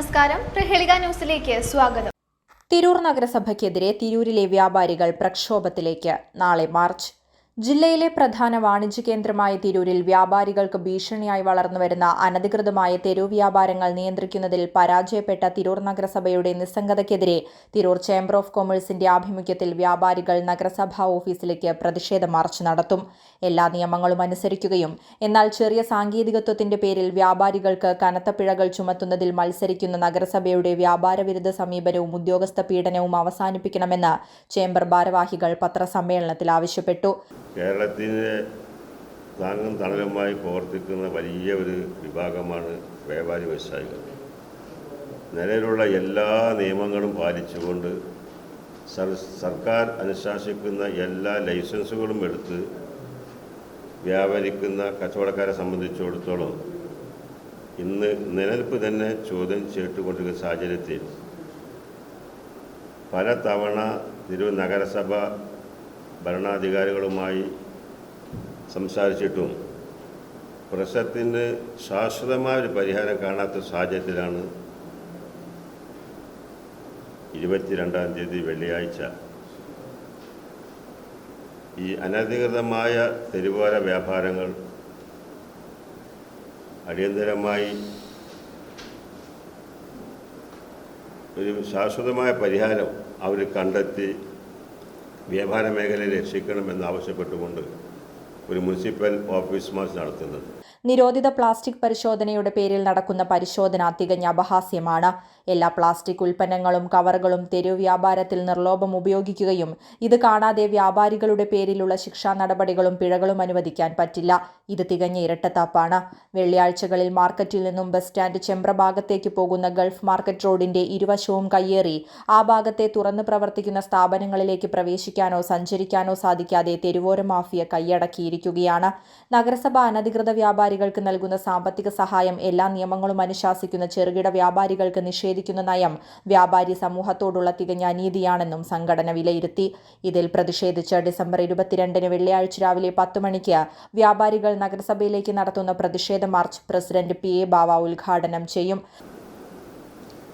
നമസ്കാരം. പ്രഹേളിക ന്യൂസിലേക്ക് സ്വാഗതം. തിരൂർ നഗരസഭയ്ക്കെതിരെ തിരൂരിലെ വ്യാപാരികൾ പ്രക്ഷോഭത്തിലേക്ക്. നാളെ മാർച്ച് ജില്ലയിലെ പ്രധാന വാണിജ്യ കേന്ദ്രമായ തിരൂരിൽ വ്യാപാരികൾക്ക് ഭീഷണിയായി വളർന്നുവരുന്ന അനധികൃതമായ തെരുവ് വ്യാപാരങ്ങൾ നിയന്ത്രിക്കുന്നതിൽ പരാജയപ്പെട്ട തിരൂർ നഗരസഭയുടെ നിസ്സംഗതയ്ക്കെതിരെ തിരൂർ ചേംബർ ഓഫ് കൊമേഴ്സിന്റെ ആഭിമുഖ്യത്തിൽ വ്യാപാരികൾ നഗരസഭാ ഓഫീസിലേക്ക് പ്രതിഷേധ മാർച്ച് നടത്തും. എല്ലാ നിയമങ്ങളും അനുസരിക്കുകയും എന്നാൽ ചെറിയ സാങ്കേതികത്വത്തിന്റെ പേരിൽ വ്യാപാരികൾക്ക് കനത്ത പിഴകൾ ചുമത്തുന്നതിൽ മത്സരിക്കുന്ന നഗരസഭയുടെ വ്യാപാര വിരുദ്ധ സമീപനവും ഉദ്യോഗസ്ഥ പീഡനവും അവസാനിപ്പിക്കണമെന്ന് ചേംബർ ഭാരവാഹികൾ പത്രസമ്മേളനത്തിൽ ആവശ്യപ്പെട്ടു. കേരളത്തിന്റെ താങ്ങും തണലുമായി പ്രവർത്തിക്കുന്ന വലിയ ഒരു വിഭാഗമാണ് വ്യാപാരി വ്യവസായികൾ. നിലവിലുള്ള എല്ലാ നിയമങ്ങളും പാലിച്ചുകൊണ്ട് സർ സർക്കാർ അനുശാസിക്കുന്ന എല്ലാ ലൈസൻസുകളും എടുത്ത് വ്യാപരിക്കുന്ന കച്ചവടക്കാരെ സംബന്ധിച്ചിടത്തോളം ഇന്ന് നിലനിൽപ്പ് തന്നെ ചോദ്യം ചെയ്തുകൊണ്ടിരിക്കുന്ന സാഹചര്യത്തിൽ പല തവണ തിരൂർ നഗരസഭ ഭരണാധികാരികളുമായി സംസാരിച്ചിട്ടും പ്രശ്നത്തിന് ശാശ്വതമായ ഒരു പരിഹാരം കാണാത്ത സാഹചര്യത്തിലാണ് ഇരുപത്തിരണ്ടാം തീയതി വെള്ളിയാഴ്ച ഈ അനധികൃതമായ തെരുവോര വ്യാപാരങ്ങൾ അടിയന്തരമായി ഒരു ശാശ്വതമായ പരിഹാരം അവർ കണ്ടെത്തി വ്യാപാര മേഖലയെ രക്ഷിക്കണമെന്ന് ആവശ്യപ്പെട്ടുകൊണ്ട് ഒരു മുനിസിപ്പൽ ഓഫീസ് മാർച്ച് നടത്തുന്നത്. നിരോധിത പ്ലാസ്റ്റിക് പരിശോധനയുടെ പേരിൽ നടക്കുന്ന പരിശോധന തികഞ്ഞ അപഹാസ്യമാണ്. എല്ലാ പ്ലാസ്റ്റിക് ഉൽപ്പന്നങ്ങളും കവറുകളും തെരുവ് വ്യാപാരത്തിൽ നിർലോഭം ഉപയോഗിക്കുകയും ഇത് കാണാതെ വ്യാപാരികളുടെ പേരിലുള്ള ശിക്ഷാ നടപടികളും പിഴകളും അനുവദിക്കാൻ പറ്റില്ല. ഇത് തികഞ്ഞ ഇരട്ടത്താപ്പാണ്. വെള്ളിയാഴ്ചകളിൽ മാർക്കറ്റിൽ നിന്നും ബസ് സ്റ്റാൻഡ് ചെമ്പ്ര ഭാഗത്തേക്ക് പോകുന്ന ഗൾഫ് മാർക്കറ്റ് റോഡിന്റെ ഇരുവശവും കയ്യേറി ആ ഭാഗത്തെ തുറന്നു പ്രവർത്തിക്കുന്ന സ്ഥാപനങ്ങളിലേക്ക് പ്രവേശിക്കാനോ സഞ്ചരിക്കാനോ സാധിക്കാതെ തെരുവോര മാഫിയ കൈയടക്കിയിരിക്കുകയാണ് നഗരസഭ അനധികൃത വ്യാപാരികൾക്ക് നൽകുന്ന സാമ്പത്തിക സഹായം എല്ലാ നിയമങ്ങളും അനുശാസിക്കുന്ന ചെറുകിട വ്യാപാരികൾക്ക് നിഷേധിക്കുന്ന നയം വ്യാപാരി സമൂഹത്തോടുള്ള തികഞ്ഞ അനീതിയാണെന്നും സംഘടന വിലയിരുത്തി. ഇതിൽ പ്രതിഷേധിച്ച് ഡിസംബർ ഇരുപത്തിരണ്ടിന് വെള്ളിയാഴ്ച രാവിലെ പത്ത് മണിക്ക് വ്യാപാരികൾ നഗരസഭയിലേക്ക് നടത്തുന്ന പ്രതിഷേധ march president P A Bava ഉദ്ഘാടനം ചെയ്യും.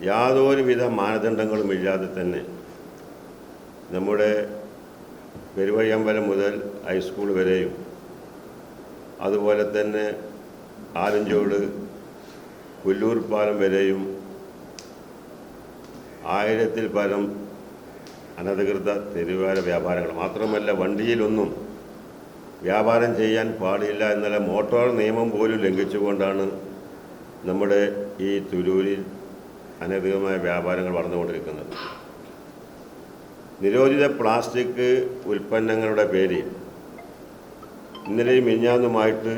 യാതൊരുവിധ മാനദണ്ഡങ്ങളും ഇല്ലാതെ തന്നെ നമ്മുടെ പെരുവഴിയമ്പലം മുതൽ ഹൈസ്കൂൾ വരെയും അതുപോലെ തന്നെ ആലഞ്ചോട് പുല്ലൂർ പാലം വരെയും ആയിരത്തിൽ പരം അനധികൃത തെരുവാര വ്യാപാരങ്ങൾ. മാത്രമല്ല വണ്ടിയിലൊന്നും വ്യാപാരം ചെയ്യാൻ പാടില്ല എന്നുള്ള മോട്ടോർ നിയമം പോലും ലംഘിച്ചുകൊണ്ടാണ് നമ്മുടെ ഈ തുരൂരിൽ അനധികമായ വ്യാപാരങ്ങൾ വളർന്നുകൊണ്ടിരിക്കുന്നത്. നിരോധിത പ്ലാസ്റ്റിക് ഉൽപ്പന്നങ്ങളുടെ പേരിൽ ഇന്നലെയും മിഞ്ഞാന്നുമായിട്ട്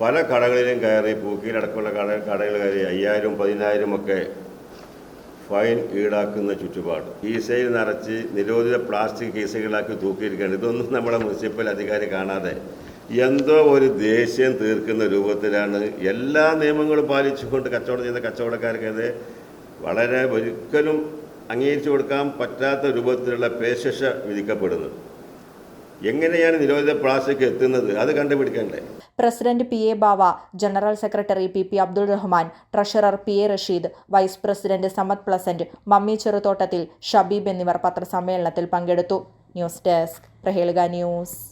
പല കടകളിലും കയറി പൂക്കിയിലടക്കമുള്ള കട കടകൾ കയറി അയ്യായിരം പതിനായിരം ഒക്കെ ഫൈൻ ഈടാക്കുന്ന ചുറ്റുപാട്. കീസയിൽ നിറച്ച് നിരോധിത പ്ലാസ്റ്റിക് കീസകളാക്കി തൂക്കിയിരിക്കുകയാണ്. ഇതൊന്നും നമ്മുടെ മുനിസിപ്പൽ അധികാരി കാണാതെ എന്തോ ഒരു ദേഷ്യം തീർക്കുന്ന രൂപത്തിലാണ് എല്ലാ നിയമങ്ങളും പാലിച്ചുകൊണ്ട് കച്ചവടം ചെയ്യുന്ന കച്ചവടക്കാർക്കത് വളരെ ഒരിക്കലും അംഗീകരിച്ചു കൊടുക്കാൻ പറ്റാത്ത രൂപത്തിലുള്ള പേശിക്ഷ വിധിക്കപ്പെടുന്നത് എങ്ങനെയാണ് നിരോധിത പ്ലാസ്റ്റിക് എത്തുന്നത്? അത് കണ്ടുപിടിക്കണ്ടേ? President P. A. Bava general secretary P. P. Abdul Rahman treasurer P. A. Rasheed vice president Samad Pleasant Mammi Cheruthottathil Shabeeb എന്നിവർ പത്രസമ്മേളനത്തിൽ പങ്കെടുത്തു. News desk Prahelika news.